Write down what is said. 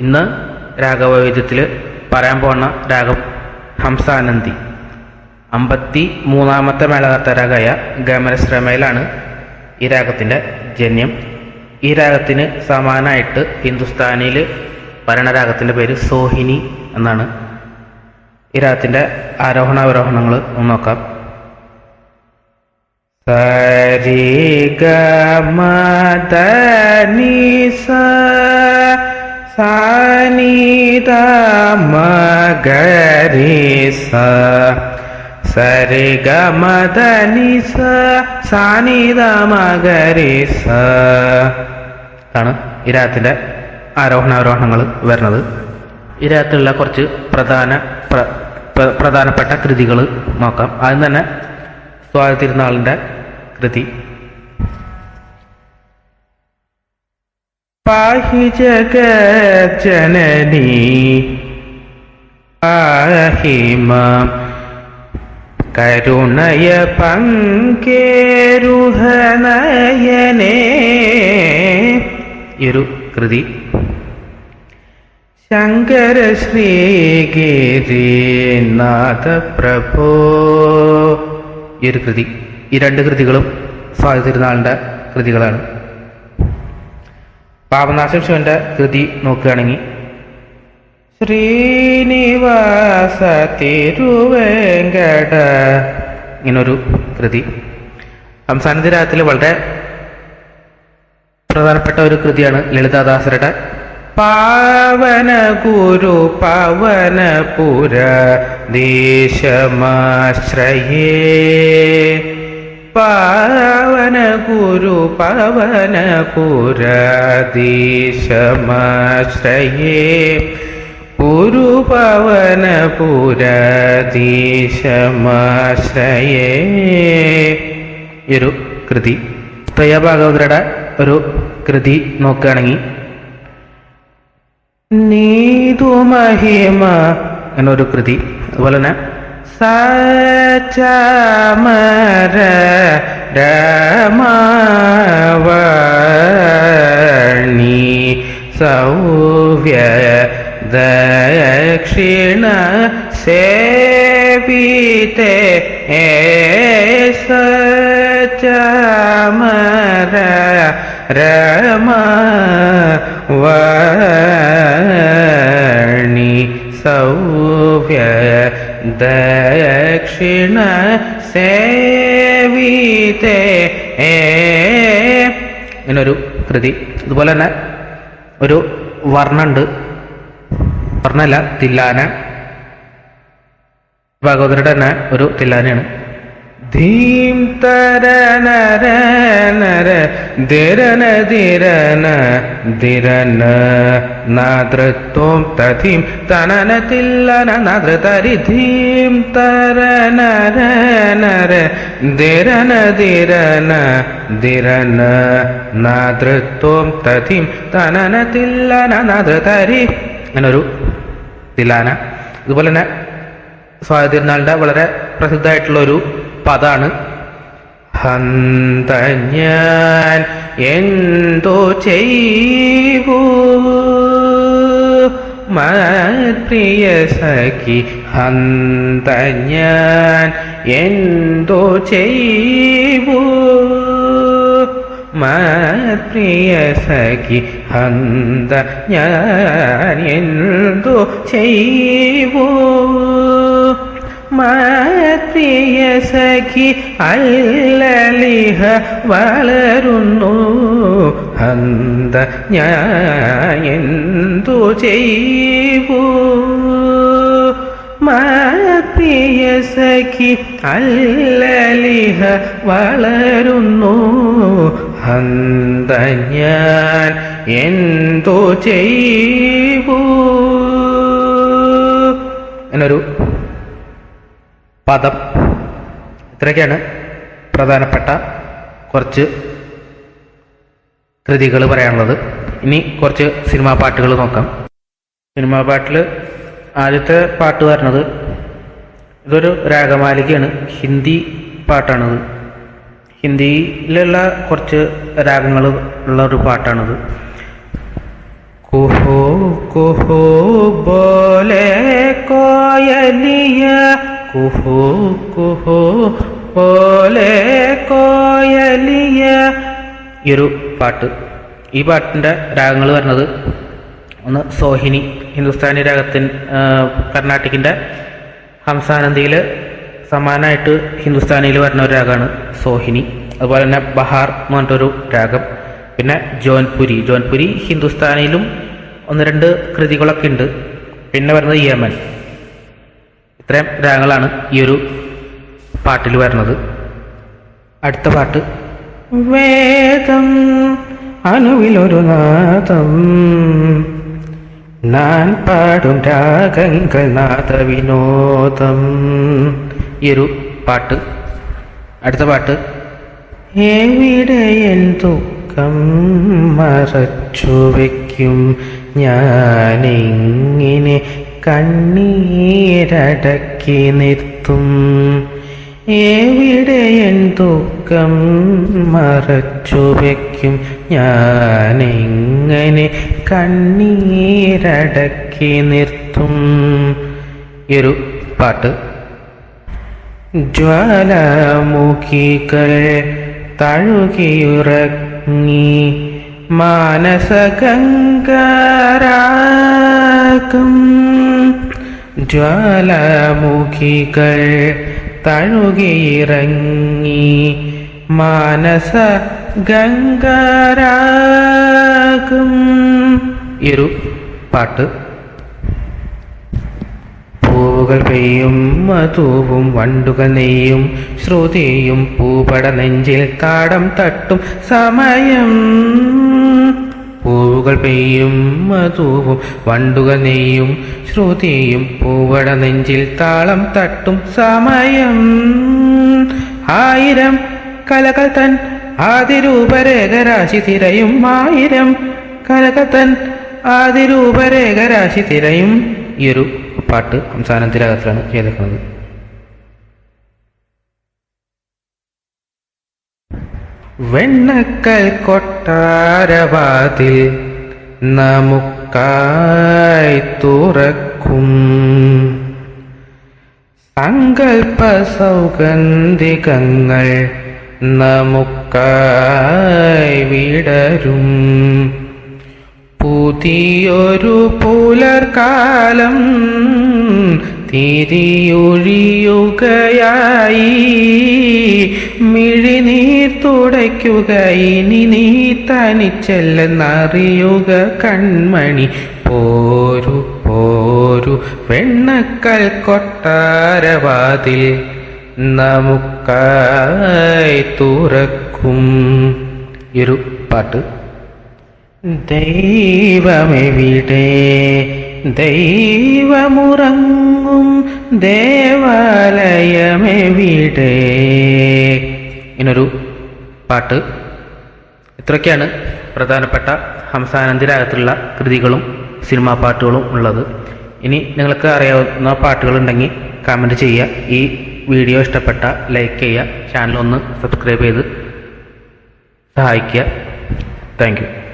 ഇന്ന് രാഗവൈവിധ്യത്തിൽ പറയാൻ പോകുന്ന രാഗം ഹംസാനന്ദി. അമ്പത്തി മൂന്നാമത്തെ മേളകർത്ത രാഗമായ ഗമനശ്രമയിലാണ് ഈ രാഗത്തിന്റെ ജന്യം. ഈ രാഗത്തിന് സമാനമായിട്ട് ഹിന്ദുസ്ഥാനിയിൽ പറയുന്ന രാഗത്തിന്റെ പേര് സോഹിനി എന്നാണ്. ഈ രാഗത്തിന്റെ ആരോഹണാവരോഹണങ്ങൾ ഒന്ന് നോക്കാം. സരി ഗ മ ധ മകരി സ സരി ഗ മ ധ നി സ ആണ് ഈ രാഗത്തിന്റെ ആരോഹണ വരുന്നത്. ഈ രാഗത്തിലുള്ള കുറച്ച് പ്രധാന പ്ര- പ്ര- പ്രധാനപ്പെട്ട കൃതികൾ നോക്കാം. ആദ്യം തന്നെ സ്വാതി കൃതി. പാഹി ജഗജനനി പാഹിമ കരുണയ പങ്കേരുഹനയനേ. ഈ കൃതി. ശങ്കര ശ്രീഗിരിനാഥ പ്രഭോ ഈ ഒരു കൃതി. ഈ രണ്ട് കൃതികളും സ്വാതി തിരുനാളിന്റെ കൃതികളാണ്. പാപനാശം ശിവന്റെ കൃതി നോക്കുകയാണെങ്കിൽ ശ്രീനിവാസ തിരുവേങ്കട ഇങ്ങനൊരു കൃതി. രാഗത്തിൽ വളരെ പ്രധാനപ്പെട്ട ഒരു കൃതിയാണ് ലളിതാദാസരുടെ പാവന ഗുരു പവനപുര ദേശമാശ്രയേ. പാവന ഗുരു പവനപുര ദേശമാശ്രയേ ഗുരു പവനപുര ദേശമാശ്രയേ ഈ ഒരു കൃതി. ത്രയ ഭാഗവതരുടെ ഒരു കൃതി നോക്കുകയാണെങ്കിൽ നീതു മഹിമ എന്നൊരു കൃതി. അതുപോലെ തന്നെ സചമര രമവണി സൗവ്യ ദക്ഷിണ സേവിതേ സചമര രമാവണി സൗവ്യ ദക്ഷിണ സേവിതേ. ഇങ്ങനൊരു കൃതി. അതുപോലെ തന്നെ ഒരു വർണുണ്ട്. വർണല്ല തില്ലാന. ഭാഗവതരുടെ തന്നെ ഒരു തില്ലാനയാണ്. ധീം തര നര നര ധിരന ധിരന ദിരന നാതൃത്വം തഥീം തനന തില്ലന തരനരനര ദിരന ദിരന ദിരന നാതൃത്വം തഥീം തനന തില്ലന നാതൃതരി അങ്ങനൊരു തിലാന അതുപോലെ തന്നെ സ്വാതി വളരെ പ്രസിദ്ധമായിട്ടുള്ള ഒരു പദാണ്. ഹന്ത എന്തോ ചെയ്വൂ? പ്രിയ സഖി അന്ത ഞാൻ എന്തോ ചെയ്യൂ മാത്രിയ സഖി ഹന്ത ഞാൻ എന്തോ ചെയ്വൂ പ്രിയ സഖി അല്ലലിഹ വളരുന്നു. അന്ത ഞാൻ എന്തു ചെയ്യൂ പ്രിയ സഖി അല്ലലിഹ വളരുന്നു. അന്ത ഞാൻ എന്തോ ചെയ്യൂ എന്നൊരു പദം. ഇത്രയൊക്കെയാണ് പ്രധാനപ്പെട്ട കുറച്ച് കൃതികൾ പറയാനുള്ളത്. ഇനി കുറച്ച് സിനിമാ പാട്ടുകൾ നോക്കാം. സിനിമാ പാട്ടിൽ ആദ്യത്തെ പാട്ട് വരുന്നത് ഇതൊരു രാഗമാലികയാണ്. ഹിന്ദി പാട്ടാണത്. ഹിന്ദിയിലുള്ള കുറച്ച് രാഗങ്ങൾ ഉള്ള ഒരു പാട്ടാണത്. കുഹോ കുഹോ ബോലെ കോയലിയ കുഹു കുഹു പോലെ കോയലിയ. ഈ ഒരു പാട്ട്. ഈ പാട്ടിന്റെ രാഗങ്ങൾ വരുന്നത് ഒന്ന് സോഹിനി ഹിന്ദുസ്ഥാനി രാഗത്തിൻ കർണാട്ടിക്കിന്റെ ഹംസാനന്ദിയിൽ സമാനമായിട്ട് ഹിന്ദുസ്ഥാനിയിൽ വരുന്ന ഒരു രാഗമാണ് സോഹിനി. അതുപോലെ തന്നെ ബഹാർ എന്ന് പറഞ്ഞിട്ടൊരു രാഗം. പിന്നെ ജോൻപുരി. ജോൻപുരി ഹിന്ദുസ്ഥാനിയിലും ഒന്ന് രണ്ട് കൃതികളൊക്കെ ഉണ്ട്. പിന്നെ വരുന്നത് യമൻ. ഇത്രയും രാഗങ്ങളാണ് ഈ ഒരു പാട്ടിൽ വരുന്നത്. അടുത്ത പാട്ട്. വേദം അനുവിലൊരു നാദം. ഞാൻ പാടും രാഗങ്ങൾ നാദവിനോദം. ഈ ഒരു പാട്ട്. അടുത്ത പാട്ട്. എവിടെ എൻ ദുഃഖം മറച്ചു വയ്ക്കും? ഞാനെങ്ങനെ കണ്ണീരടക്കി നിർത്തും. എവിടെ എൻ ദുഃഖം മറച്ചു വയ്ക്കും. ഞാനെങ്ങനെ കണ്ണീരടക്കി നിർത്തും. ഈ ഒരു പാട്ട്. ജ്വാലാമുഖികൾ തഴുകിയുറങ്ങി മാനസഗംഗാരാഗം. ജ്വാലാമുഖികൾ തഴുകിയിറങ്ങി. മാനസ ഗംഗാരാകും ഒരു പാട്ട്. പൂവുകൾ പെയ്യും മധുവും വണ്ടുകൾ നെയ്യും ശ്രുതിയും പൂപട നെഞ്ചിൽ താടം തട്ടും. സമയം പൂവുകൾ പെയ്യും മധുവും വണ്ടുക നെയ്യും ശ്രുതിയും പൂവട നെഞ്ചിൽ താളം തട്ടും സമയം. ആയിരം കലകൾ തൻ ആദിരൂപരേഖരാശി തിരയും ആയിരം കലകൾ തൻ ആദിരൂപരേഖരാശി തിരയും. ഈ ഒരു പാട്ട് സംസാനത്തിനകത്താണ് ചെയ്തേക്കുന്നത് വെണ്ണക്കൽ കൊട്ടാരവാതിൽ നമുക്കായി തുറക്കും. സങ്കൽപ്പ സൗഗന്ധികങ്ങൾ നമുക്കായി വിടരും. പുതിയൊരു പുലർക്കാലം തിരിയൊഴിയുകയായി. മിഴിനീർ തുടയ്ക്കുക ഇനി നീ തനിച്ചല്ലെന്നറിയുക കൺമണി. പോരു പോരു വെണ്ണക്കൽ കൊട്ടാരവാതിൽ നമുക്കായി തുറക്കും. ഒരു പാട്ട്. ദൈവമെവിടെ ദൈവമുറങ്ങും ദേവാലയമെവിടെ? ഇങ്ങനൊരു പാട്ട്. ഇത്രയൊക്കെയാണ് പ്രധാനപ്പെട്ട ഹംസാനന്ദിരാഗത്തിലുള്ള കൃതികളും സിനിമാ പാട്ടുകളും ഉള്ളത്. ഇനി നിങ്ങൾക്ക് അറിയാവുന്ന പാട്ടുകളുണ്ടെങ്കിൽ കമന്റ് ചെയ്യുക. ഈ വീഡിയോ ഇഷ്ടപ്പെട്ട ലൈക്ക് ചെയ്യുക. ചാനൽ ഒന്ന് സബ്സ്ക്രൈബ് ചെയ്ത് സഹായിക്കുക. താങ്ക്